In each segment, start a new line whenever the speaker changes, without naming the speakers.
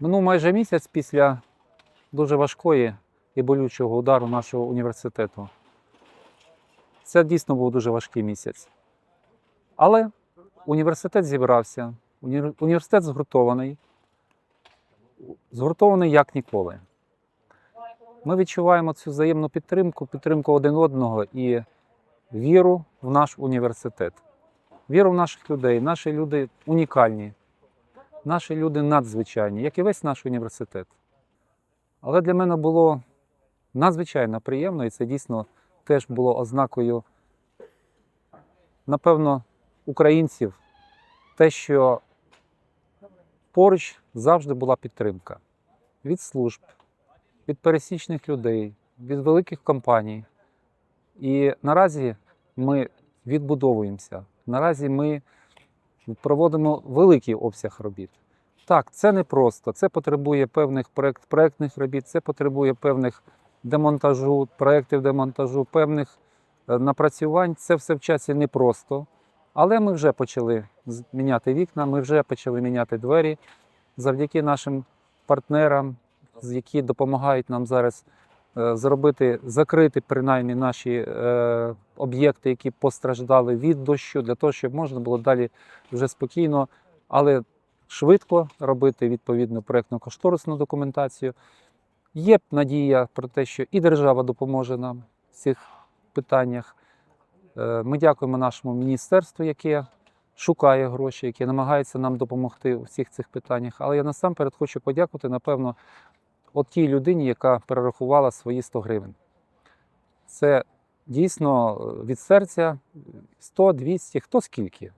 Минув майже місяць після дуже важкої і болючого удару нашого університету. Це дійсно був дуже важкий місяць. Але університет зібрався, університет згуртований, згуртований як ніколи. Ми відчуваємо цю взаємну підтримку, підтримку один одного і віру в наш університет, віру в наших людей. Наші люди унікальні, наші люди надзвичайні, як і весь наш університет. Але для мене було надзвичайно приємно, і це дійсно теж було ознакою, напевно, українців, те, що поруч завжди була підтримка від служб, від пересічних людей, від великих компаній. І наразі ми відбудовуємося. Наразі ми проводимо великий обсяг робіт. Так, це не просто. Це потребує певних проект, проектних робіт, це потребує певних демонтажу, проєктів демонтажу, певних е, напрацювань. Це все в часі непросто. Але ми вже почали міняти вікна, ми вже почали міняти двері завдяки нашим партнерам, які допомагають нам зараз е, зробити, закрити принаймні наші е, об'єкти, які постраждали від дощу, для того, щоб можна було далі вже спокійно, але швидко робити відповідну проєктно-кошторисну документацію. Є надія про те, що і держава допоможе нам в цих питаннях. Е, Ми дякуємо нашому міністерству, яке шукає гроші, яке намагається нам допомогти у всіх цих питаннях. Але я насамперед хочу подякувати, напевно, от тій людині, яка перерахувала свої 100 гривень. Це дійсно е, від серця 100, 200, хто скільки.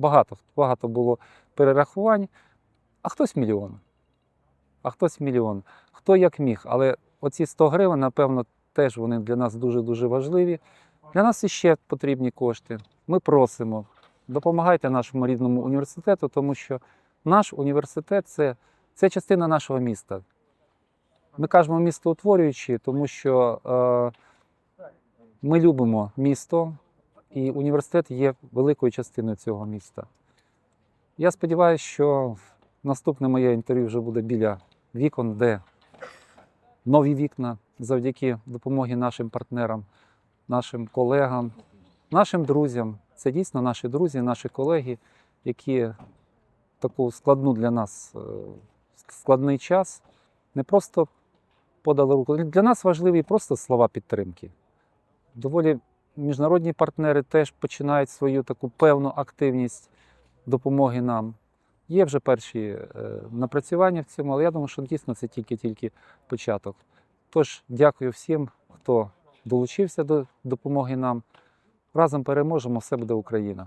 Багато, багато було перерахувань, а хтось мільйон. А хтось мільйон. Хто як міг. Але оці 100 гривень, напевно, теж вони для нас дуже-дуже важливі. Для нас іще потрібні кошти. Ми просимо, допомагайте нашому рідному університету, тому що наш університет це, це частина нашого міста. Ми кажемо місто утворюючи, тому що е, ми любимо місто, і університет є великою частиною цього міста. Я сподіваюся, що наступне моє інтерв'ю вже буде біля вікон, де нові вікна завдяки допомогі нашим партнерам, нашим колегам, нашим друзям. Це дійсно наші друзі, наші колеги, які таку складну для нас е, складний час не просто подали руку. Для нас важливі просто слова підтримки. Доволі міжнародні партнери теж починають свою таку певну активність допомоги нам. Є вже перші е, напрацювання в цьому, але я думаю, що дійсно це тільки-тільки початок. Тож дякую всім, хто долучився до допомоги нам. Разом переможемо, все буде Україна.